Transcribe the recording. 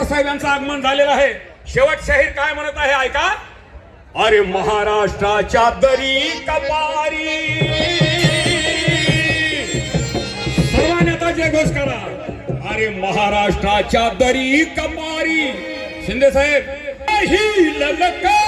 पवार साहेबांचं आगमन झालेलं आहे. शेवट शाहीर काय म्हणत आहे ऐका? अरे महाराष्ट्राच्या दरी कपारी. सर्वांना जय घोष करा. अरे महाराष्ट्राच्या दरी कपारी. शिंदे साहेब ही ललका